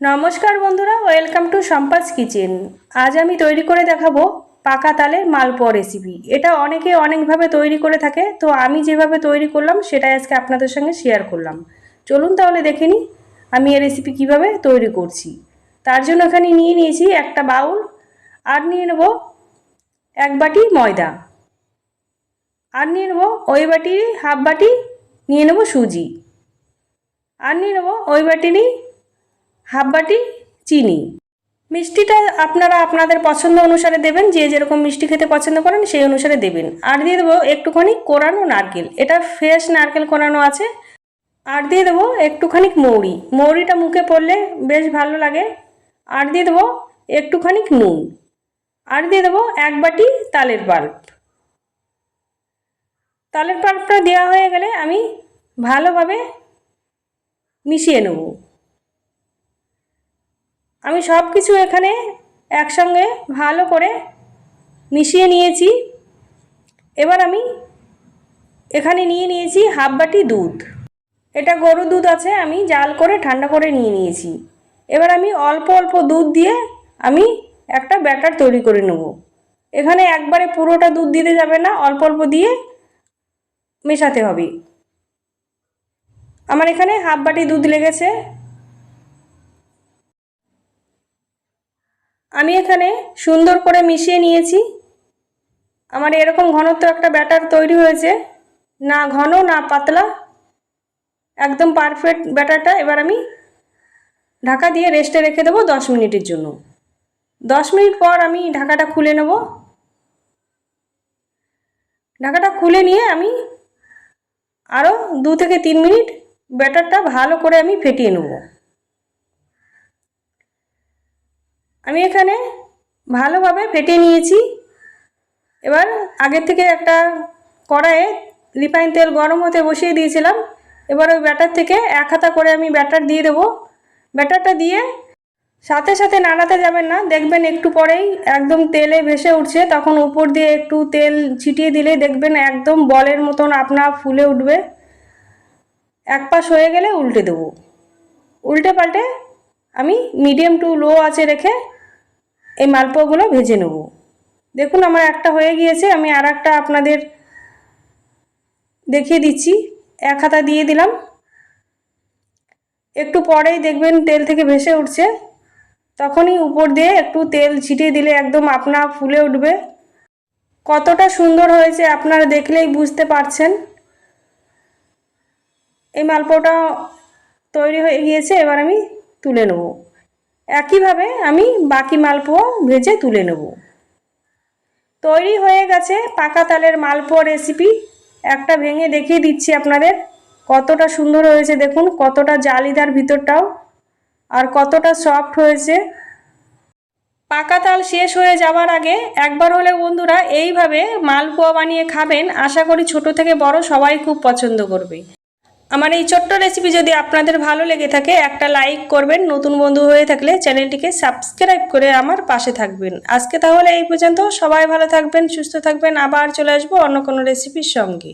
নমস্কার বন্ধুরা, welcome to সম্পাস kitchen. আজ আমি তৈরি করে দেখাবো পাকা তালের মালপোয়া রেসিপি এটা অনেকে অনেকভাবে তৈরি করে থাকে, তো আমি যেভাবে তৈরি করলাম, সেটাই আজকে আপনাদের সঙ্গে শেয়ার করলাম। চলুন তাহলে দেখে নিই আমি এই রেসিপি কীভাবে তৈরি করছি। তার জন্য এখানে নিয়ে নিয়েছি একটা বাউল, আর নিয়ে নেব এক বাটি ময়দা। আর নিয়ে নেব ওই বাটি, হাফ বাটি, নিয়ে নেব সুজি। আর নিয়ে নেব ওই বাটিরই হাফ বাটি চিনি। মিষ্টিটা আপনারা আপনাদের পছন্দ অনুসারে দেবেন, যে যেরকম মিষ্টি খেতে পছন্দ করেন সেই অনুসারে দেবেন। আর দিয়ে দেবো একটুখানি কোরানো নারকেল। এটা ফ্রেশ নারকেল কোরানো আছে। আর দিয়ে দেবো একটুখানি মৌরি। মৌরিটা মুখে পড়লে বেশ ভালো লাগে। আর দিয়ে দেবো একটুখানি নুন। আর দিয়ে দেবো এক বাটি তালের পাল্প। তালের পাল্পটা দেওয়া হয়ে গেলে আমি ভালোভাবে মিশিয়ে নেব। আমি সব কিছু এখানে একসঙ্গে ভালো করে মিশিয়ে নিয়েছি। এবার আমি এখানে নিয়ে নিয়েছি হাফ বাটি দুধ। এটা গরুর দুধ আছে, আমি জাল করে, ঠান্ডা করে নিয়ে নিয়েছি। এবার আমি অল্প অল্প দুধ দিয়ে আমি একটা ব্যাটার তৈরি করে নেব। এখানে একবারে পুরোটা দুধ দিতে যাবে না, অল্প অল্প দিয়ে মেশাতে হবে। আমার এখানে হাফ বাটি দুধ লেগেছে। আমি এখানে সুন্দর করে মিশিয়ে নিয়েছি। আমার এরকম ঘনত্ব একটা ব্যাটার তৈরি হয়েছে। না ঘন, না পাতলা। একদম পারফেক্ট ব্যাটারটা। এবার আমি ঢাকা দিয়ে রেস্টে রেখে দেবো দশ মিনিটের জন্য। দশ মিনিট পর আমি ঢাকাটা খুলে নেব। ঢাকাটা খুলে নিয়ে আমি আরও দু থেকে তিন মিনিট ব্যাটারটা ভালো করে আমি ফেটিয়ে নেব। আমি এখানে ভালোভাবে ফেটিয়ে নিয়েছি। এবার আগের থেকে একটা কড়াইয়ে রিফাইন তেল গরম হতে বসিয়ে দিয়েছিলাম। এবার ওই ব্যাটার থেকে এক হাতা করে আমি ব্যাটার দিয়ে দেবো। ব্যাটারটা দিয়ে সাথে সাথে নাড়াতে যাবেন না। দেখবেন একটু পরেই একদম তেলে ভেসে উঠছে। তখন উপর দিয়ে একটু তেল ছিটিয়ে দিলে দেখবেন একদম বলের মতন আপনা ফুলে উঠবে। এক পাশ হয়ে গেলে উল্টে দেবো। উল্টে পাল্টে আমি মিডিয়াম টু লো আছে রেখে এই মালপোয়াগুলো ভেজে নেব। দেখুন আমার একটা হয়ে গিয়েছে, আমি আর একটা আপনাদের দেখিয়ে দিচ্ছি। এক হাতা দিয়ে দিলাম। একটু পরেই দেখবেন তেল থেকে ভেসে উঠছে। তখনই উপর দিয়ে একটু তেল ছিটিয়ে দিলে একদম আপনা ফুলে উঠবে। কতটা সুন্দর হয়েছে, আপনারা দেখলেই বুঝতে পারছেন। এই মালপোটা তৈরি হয়ে গিয়েছে, এবার আমি তুলে নেব। একইভাবে আমি বাকি মালপোয়া ভেজে তুলে নেব। তৈরি হয়ে গেছে পাকা তালের মালপোয়া রেসিপি একটা ভেঙে দেখিয়ে দিচ্ছি আপনাদের। কতটা সুন্দর হয়েছে দেখুন, কতটা জালিদার ভিতরটাও। আর কতটা সফট হয়েছে। পাকা তাল শেষ হয়ে যাওয়ার আগে একবার হলে বন্ধুরা এইভাবে মালপোয়া বানিয়ে খাবেন। আশা করি ছোট থেকে বড় সবাই খুব পছন্দ করবে। আমার এই ছোট্ট রেসিপি যদি আপনাদের ভালো লেগে থাকে, একটা লাইক করবেন। নতুন বন্ধু হয়ে থাকলে চ্যানেলটিকে সাবস্ক্রাইব করে আমার পাশে থাকবেন। আজকে তাহলে এই পর্যন্ত। সবাই ভালো থাকবেন, সুস্থ থাকবেন। আবার চলে আসব অন্য কোনো রেসিপির সঙ্গে।